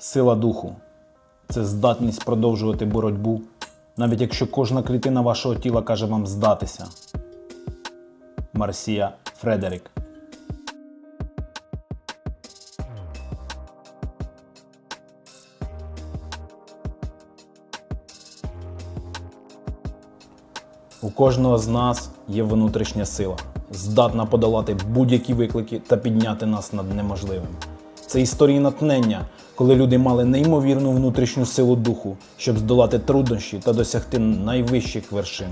Сила духу це здатність продовжувати боротьбу, навіть якщо кожна клітина вашого тіла каже вам здатися. Марсія Фредерік. У кожного з нас є внутрішня сила, здатна подолати будь-які виклики та підняти нас над неможливим. Це історії натхнення, коли люди мали неймовірну внутрішню силу духу, щоб здолати труднощі та досягти найвищих вершин.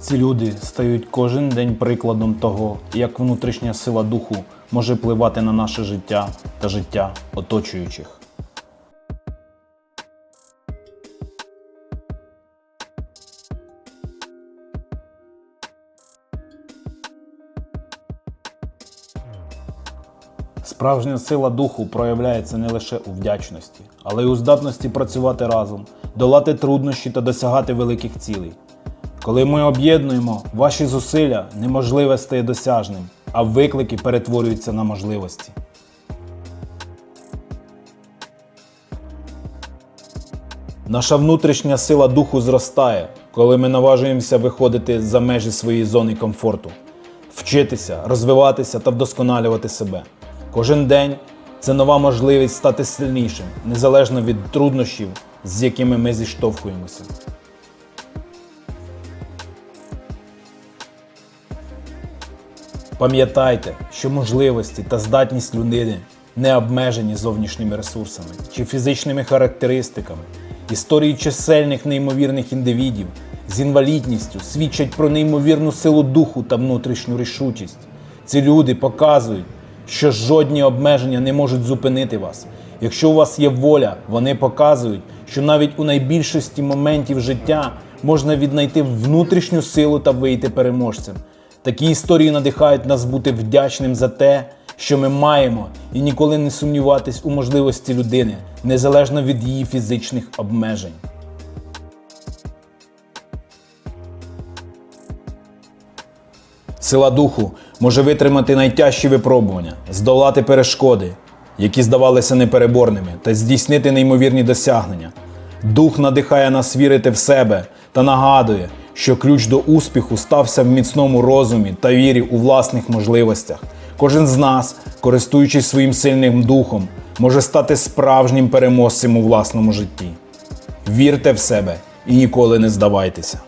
Ці люди стають кожен день прикладом того, як внутрішня сила духу може впливати на наше життя та життя оточуючих. Справжня сила духу проявляється не лише у вдячності, але й у здатності працювати разом, долати труднощі та досягати великих цілей. Коли ми об'єднуємо ваші зусилля, неможливе стає досяжним, а виклики перетворюються на можливості. Наша внутрішня сила духу зростає, коли ми наважуємося виходити за межі своєї зони комфорту, вчитися, розвиватися та вдосконалювати себе. Кожен день це нова можливість стати сильнішим, незалежно від труднощів, з якими ми зіштовхуємося. Пам'ятайте, що можливості та здатність людини не обмежені зовнішніми ресурсами чи фізичними характеристиками. Історії чисельних неймовірних індивідів з інвалідністю свідчать про неймовірну силу духу та внутрішню рішучість. Ці люди показують, що жодні обмеження не можуть зупинити вас. Якщо у вас є воля, вони показують, що навіть у найбільшості моментів життя можна віднайти внутрішню силу та вийти переможцем. Такі історії надихають нас бути вдячним за те, що ми маємо, і ніколи не сумніватись у можливості людини, незалежно від її фізичних обмежень. Сила духу може витримати найтяжчі випробування, здолати перешкоди, які здавалися непереборними, та здійснити неймовірні досягнення. Дух надихає нас вірити в себе та нагадує, що ключ до успіху стався в міцному розумі та вірі у власних можливостях. Кожен з нас, користуючись своїм сильним духом, може стати справжнім переможцем у власному житті. Вірте в себе і ніколи не здавайтеся.